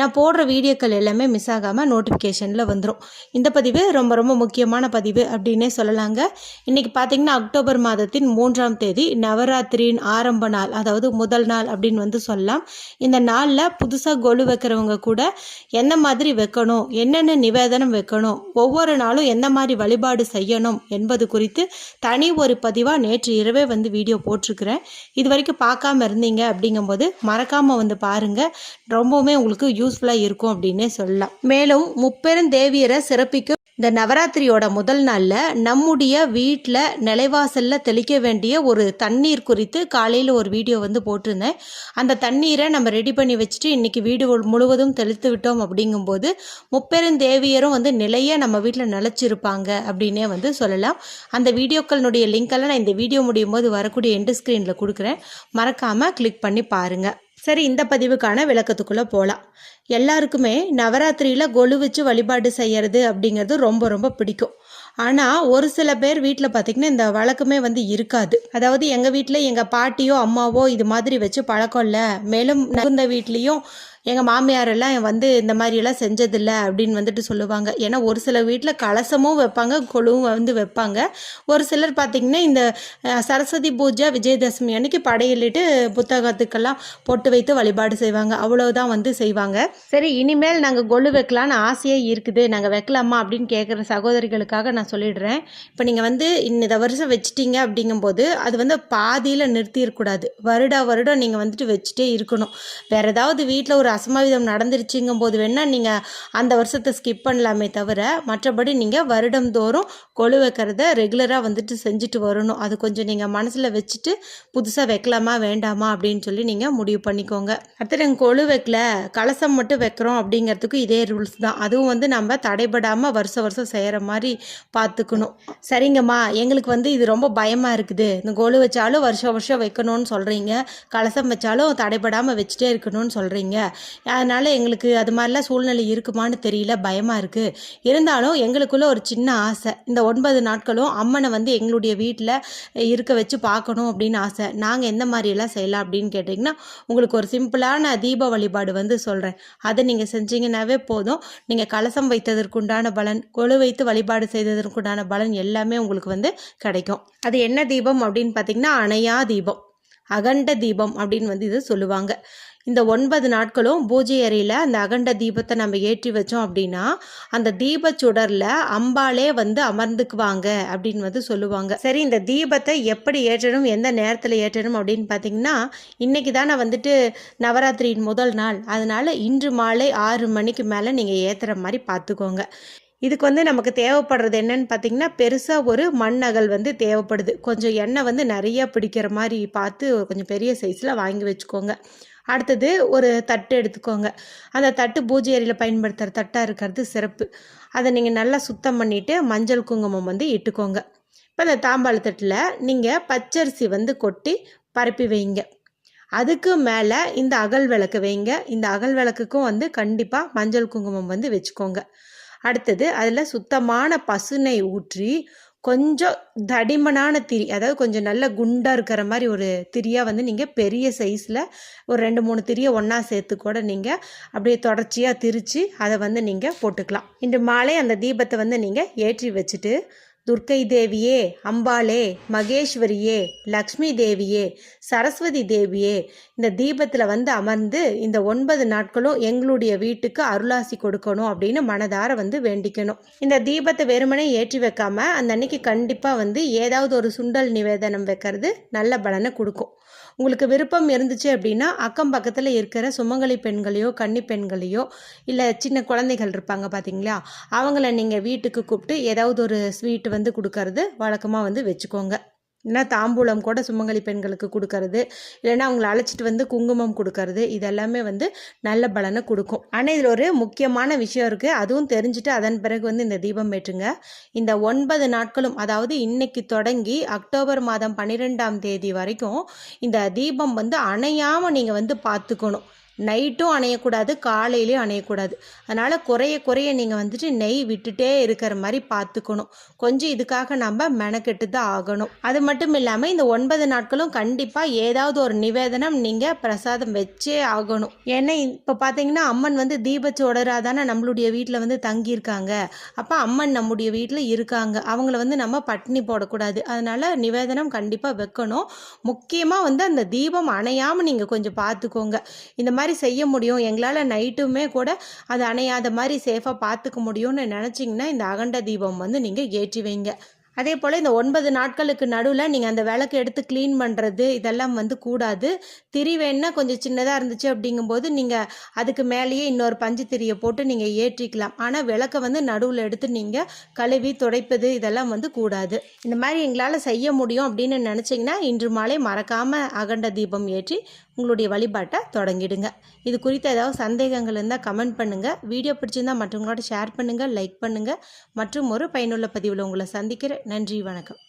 நான் போடுற வீடியோக்கள் எல்லாமே மிஸ் ஆகாமல் நோட்டிஃபிகேஷனில் வந்துடும் இந்த பதிவு ரொம்ப ரொம்ப முக்கியமான பதிவு அப்படின்னே சொல்லலாங்க. இன்றைக்கி பார்த்தீங்கன்னா அக்டோபர் மாதத்தின் மூன்றாம் தேதி நவராத்திரியின் ஆரம்ப நாள் அதாவது முதல் நாள் அப்படின்னு வந்து சொல்லலாம். இந்த நாளில் புதுசாக கொலு வைக்கிறவங்க கூட எந்த மாதிரி வைக்கணும் என்னென்ன நிவேதனம் வைக்கணும் ஒவ்வொரு நாளும் எந்த மாதிரி வழிபாடு செய்யணும் என்பது குறித்து தனி ஒரு பதிவாக நேற்று இரவே வந்து வீடியோ போட்டிருக்கிறேன். இது வரைக்கும் பார்க்காம இருந்தீங்க அப்படிங்கும்போது மறக்காமல் வந்து பாருங்கள் ரொம்பவுமே உங்களுக்கு யூ யூஸ்ஃபுல்லாக இருக்கும் அப்படின்னே சொல்லலாம். மேலும் முப்பெருந்தேவியரை சிறப்பிக்கும் இந்த நவராத்திரியோட முதல் நாளில் நம்முடைய வீட்டில் நிலைவாசலில் தெளிக்க வேண்டிய ஒரு தண்ணீர் குறித்து காலையில் ஒரு வீடியோ வந்து போட்டிருந்தேன். அந்த தண்ணீரை நம்ம ரெடி பண்ணி வச்சுட்டு இன்றைக்கி வீடு முழுவதும் தெளித்து விட்டோம் அப்படிங்கும்போது முப்பெருந்தேவியரும் வந்து நிலைய நம்ம வீட்டில் நிலச்சிருப்பாங்க அப்படின்னே வந்து சொல்லலாம். அந்த வீடியோக்களினுடைய லிங்க்கெல்லாம் நான் இந்த வீடியோ முடியும் போது வரக்கூடிய எண்டு ஸ்க்ரீனில் கொடுக்குறேன். மறக்காமல் கிளிக் பண்ணி பாருங்கள் சரி இந்த பதிவுக்கான விளக்கத்துக்குள்ளே போகலாம் எல்லாருக்குமே நவராத்திரியில் கொலு வச்சு வழிபாடு செய்யறது அப்படிங்கிறது ரொம்ப ரொம்ப பிடிக்கும். ஆனால் ஒரு சில பேர் வீட்டில் பார்த்திங்கன்னா இந்த வழக்கமே வந்து இருக்காது. அதாவது எங்கள் வீட்டில் எங்கள் பாட்டியோ அம்மாவோ இது மாதிரி வச்சு பழக்கம் இல்லை. மேலும் நகுந்த வீட்லேயும் எங்கள் மாமியாரெல்லாம் வந்து இந்த மாதிரியெல்லாம் செஞ்சதில்லை அப்படின்னு வந்துட்டு சொல்லுவாங்க. ஏன்னா ஒரு சில வீட்டில் கலசமும் வைப்பாங்க கொழுவும் வந்து வைப்பாங்க. ஒரு சிலர் பார்த்திங்கன்னா இந்த சரஸ்வதி பூஜை விஜயதசமி அன்னைக்கு படையிலிட்டு புத்தகத்துக்கெல்லாம் பொட்டு வைத்து வழிபாடு செய்வாங்க. அவ்வளோதான் வந்து செய்வாங்க. சரி இனிமேல் நாங்கள் கொலு வைக்கலான்னு ஆசையே இருக்குது. நாங்கள் வைக்கலாமா அப்படின்னு கேட்குற சகோதரிகளுக்காக நான் சொல்லிடுறேன். இப்போ நீங்கள் வந்து இந்த வருஷம் வச்சிட்டீங்க அப்படிங்கும்போது அது வந்து பாதியில் நிறுத்திடக்கூடாது வருடா வருடம் நீங்கள் வந்துட்டு வச்சுட்டே இருக்கணும். வேறு ஏதாவது வீட்டில் ஒரு அசம்பாவிதம் நடந்துருச்சுங்கும் போது வேணால் நீங்கள் அந்த வருஷத்தை ஸ்கிப் பண்ணலாமே தவிர மற்றபடி நீங்கள் வருடம்தோறும் கொலு வைக்கிறத ரெகுலராக வந்துட்டு செஞ்சுட்டு வரணும். அது கொஞ்சம் நீங்கள் மனசில் வச்சுட்டு புதுசாக வைக்கலாமா வேண்டாமா அப்படின்னு சொல்லி நீங்கள் முடிவு பண்ணிக்கோங்க. அடுத்து நாங்கள் கொழு வைக்கல கலசம் மட்டும் வைக்கிறோம் அப்படிங்கிறதுக்கும் இதே ரூல்ஸ் தான். அதுவும் வந்து நம்ம தடைபடாமல் வருஷம் வருஷம் செய்கிற மாதிரி பார்த்துக்கணும் சரிங்கம்மா எங்களுக்கு வந்து இது ரொம்ப பயமாக இருக்குது. இந்த கொலு வச்சாலும் வருஷம் வருஷம் வைக்கணும்னு சொல்கிறீங்க கலசம் வச்சாலும் தடைபடாமல் வச்சுட்டே இருக்கணும்னு சொல்கிறீங்க அதனால் எங்களுக்கு அது மாதிரிலாம் சூழ்நிலை இருக்குமான்னு தெரியல பயமாக இருக்குது இருந்தாலும் எங்களுக்குள்ள ஒரு சின்ன ஆசை. இந்த ஒன்பது நாட்களும் அம்மனை வந்து எங்களுடைய வீட்டில் இருக்க வச்சு பார்க்கணும் அப்படின்னு ஆசை. நாங்கள் எந்த மாதிரியெல்லாம் செய்யலாம் அப்படின்னு கேட்டிங்கன்னா உங்களுக்கு ஒரு சிம்பிளான தீப வழிபாடு வந்து சொல்கிறேன் அதை நீங்கள் செஞ்சீங்கன்னாவே போதும். நீங்கள் கலசம் வைத்ததற்குண்டான பலன் கொழு வைத்து வழிபாடு செய்ததற்குண்டான பலன் எல்லாமே உங்களுக்கு வந்து கிடைக்கும். அது என்ன தீபம் அப்படின்னு பார்த்தீங்கன்னா அணையா தீபம். அகண்ட தீபம் அப்படின்னு வந்து இது சொல்லுவாங்க. இந்த ஒன்பது நாட்களும் பூஜை அறையில் அந்த அகண்ட தீபத்தை நம்ம ஏற்றி வச்சோம் அப்படின்னா அந்த தீப சுடரில் அம்பாளே வந்து அமர்ந்துக்குவாங்க அப்படின்னு வந்து சொல்லுவாங்க. சரி இந்த தீபத்தை எப்படி ஏற்றணும் எந்த நேரத்தில் ஏற்றணும் அப்படின்னு பார்த்தீங்கன்னா இன்னைக்கு தானே வந்துட்டு நவராத்திரியின் முதல் நாள். அதனால இன்று மாலை ஆறு மணிக்கு மேலே நீங்கள் ஏற்றுற மாதிரி பார்த்துக்கோங்க இதுக்கு வந்து நமக்கு தேவைப்படுறது என்னன்னு பார்த்தீங்கன்னா பெருசாக ஒரு மண் அகல் வந்து தேவைப்படுது. கொஞ்சம் எண்ணெய் வந்து நிறைய பிடிக்கிற மாதிரி பார்த்து கொஞ்சம் பெரிய சைஸில் வாங்கி வச்சுக்கோங்க. அடுத்தது ஒரு தட்டு எடுத்துக்கோங்க. அந்த தட்டு பூஜை அறையில் பயன்படுத்துகிற தட்டாக இருக்கிறது சிறப்பு. அதை நீங்கள் நல்லா சுத்தம் பண்ணிவிட்டு மஞ்சள் குங்குமம் வந்து இட்டுக்கோங்க. இப்போ அந்த தாம்பாள தட்டில் நீங்கள் பச்சரிசி வந்து கொட்டி பரப்பி வைங்க. அதுக்கு மேலே இந்த அகல் விளக்கு வைங்க. இந்த அகல் விளக்குக்கும் வந்து கண்டிப்பாக மஞ்சள் குங்குமம் வந்து வச்சுக்கோங்க. அடுத்தது அதில் சுத்தமான பசுனை ஊற்றி கொஞ்சம் தடிமனான திரி அதாவது கொஞ்சம் நல்ல குண்டாக இருக்கிற மாதிரி ஒரு திரியாக வந்து நீங்கள் பெரிய சைஸில் ஒரு ரெண்டு மூணு திரியை ஒன்றா சேர்த்து கூட நீங்கள் அப்படியே தொடர்ச்சியாக திரித்து அதை வந்து நீங்கள் போட்டுக்கலாம். இன்று மாலை அந்த தீபத்தை வந்து நீங்கள் ஏற்றி வச்சுட்டு துர்க்கை தேவியே அம்பாளே மகேஸ்வரியே லக்ஷ்மி தேவியே சரஸ்வதி தேவியே இந்த தீபத்தில் வந்து அமர்ந்து இந்த ஒன்பது நாட்களும் எங்களுடைய வீட்டுக்கு அருளாசி கொடுக்கணும் அப்படின்னு மனதார வந்து வேண்டிக்கணும். இந்த தீபத்தை வெறுமனே ஏற்றி வைக்காம அந்த அன்னைக்கு கண்டிப்பாக வந்து ஏதாவது ஒரு சுண்டல் நிவேதனம் வைக்கிறது நல்ல பலனை கொடுக்கும். உங்களுக்கு விருப்பம் இருந்துச்சு அப்படின்னா அக்கம் பக்கத்தில் இருக்கிற சுமங்கலி பெண்களையோ கன்னி பெண்களையோ இல்லை சின்ன குழந்தைகள் இருப்பாங்க பார்த்தீங்களா அவங்கள நீங்கள் வீட்டுக்கு கூப்பிட்டு ஏதாவது ஒரு ஸ்வீட் வந்து கொடுக்கறது வழக்கமாக வந்து வச்சுக்கோங்க. இல்லைன்னா தாம்பூலம் கூட சுமங்கலி பெண்களுக்கு கொடுக்கறது இல்லைன்னா அவங்கள அழைச்சிட்டு வந்து குங்குமம் கொடுக்கறது இதெல்லாமே வந்து நல்ல பலனை கொடுக்கும். ஆனால் இதில் ஒரு முக்கியமான விஷயம் இருக்குது அதுவும் தெரிஞ்சுட்டு அதன் பிறகு வந்து இந்த தீபம் ஏற்றுங்க. இந்த ஒன்பது நாட்களும் அதாவது இன்னைக்கு தொடங்கி அக்டோபர் மாதம் பன்னிரெண்டாம் தேதி வரைக்கும் இந்த தீபம் வந்து அணையாமல் நீங்கள் வந்து பார்த்துக்கணும். நைட்டும் அணையக்கூடாது காலையிலையும் அணையக்கூடாது. அதனால் குறைய குறைய நீங்கள் வந்துட்டு நெய் விட்டுட்டே இருக்கிற மாதிரி பார்த்துக்கணும். கொஞ்சம் இதுக்காக நம்ம மெனக்கெட்டு தான் ஆகணும். அது மட்டும் இல்லாமல் இந்த ஒன்பது நாட்களும் கண்டிப்பாக ஏதாவது ஒரு நிவேதனம் நீங்கள் பிரசாதம் வச்சே ஆகணும். ஏன்னா இப்போ பார்த்தீங்கன்னா அம்மன் வந்து தீபச்சோடராக தானே நம்மளுடைய வீட்டில் வந்து தங்கியிருக்காங்க. அப்போ அம்மன் நம்முடைய வீட்டில் இருக்காங்க. அவங்கள வந்து நம்ம பட்டினி போடக்கூடாது. அதனால் நிவேதனம் கண்டிப்பாக வைக்கணும். முக்கியமாக வந்து அந்த தீபம் அணையாமல் நீங்கள் கொஞ்சம் பார்த்துக்கோங்க. இந்த மாதிரி மாதிரி செய்ய முடியும். எங்களால் நைட்டுமே கூட அது அணையாத மாதிரி சேஃபாக பார்த்துக்க முடியும்னு நினச்சிங்கன்னா இந்த அகண்ட தீபம் வந்து நீங்கள் ஏற்றி வைங்க. அதே போல் இந்த ஒன்பது நாட்களுக்கு நடுவில் நீங்கள் அந்த விளக்கு எடுத்து க்ளீன் பண்ணுறது இதெல்லாம் வந்து கூடாது. திரி வேணா கொஞ்சம் சின்னதாக இருந்துச்சு அப்படிங்கும்போது நீங்கள் அதுக்கு மேலேயே இன்னொரு பஞ்சு திரியை போட்டு நீங்கள் ஏற்றிக்கலாம். ஆனால் விளக்கை வந்து நடுவில் எடுத்து நீங்கள் கழுவி துடைப்பது இதெல்லாம் வந்து கூடாது. இந்த மாதிரி எங்களால் செய்ய முடியும் அப்படின்னு நினச்சிங்கன்னா இன்று மாலை மறக்காமல் அகண்ட தீபம் ஏற்றி உங்களுடைய வழிபாட்டை தொடங்கிடுங்க. இது குறித்து ஏதாவது சந்தேகங்கள் இருந்தால் கமெண்ட் பண்ணுங்கள் வீடியோ பிடிச்சிருந்தால் மற்றவங்களோட ஷேர் பண்ணுங்கள் லைக் பண்ணுங்கள் மற்றும் ஒரு பயனுள்ள பதிவில் உங்களை சந்திக்கிறேன். நன்றி வணக்கம்.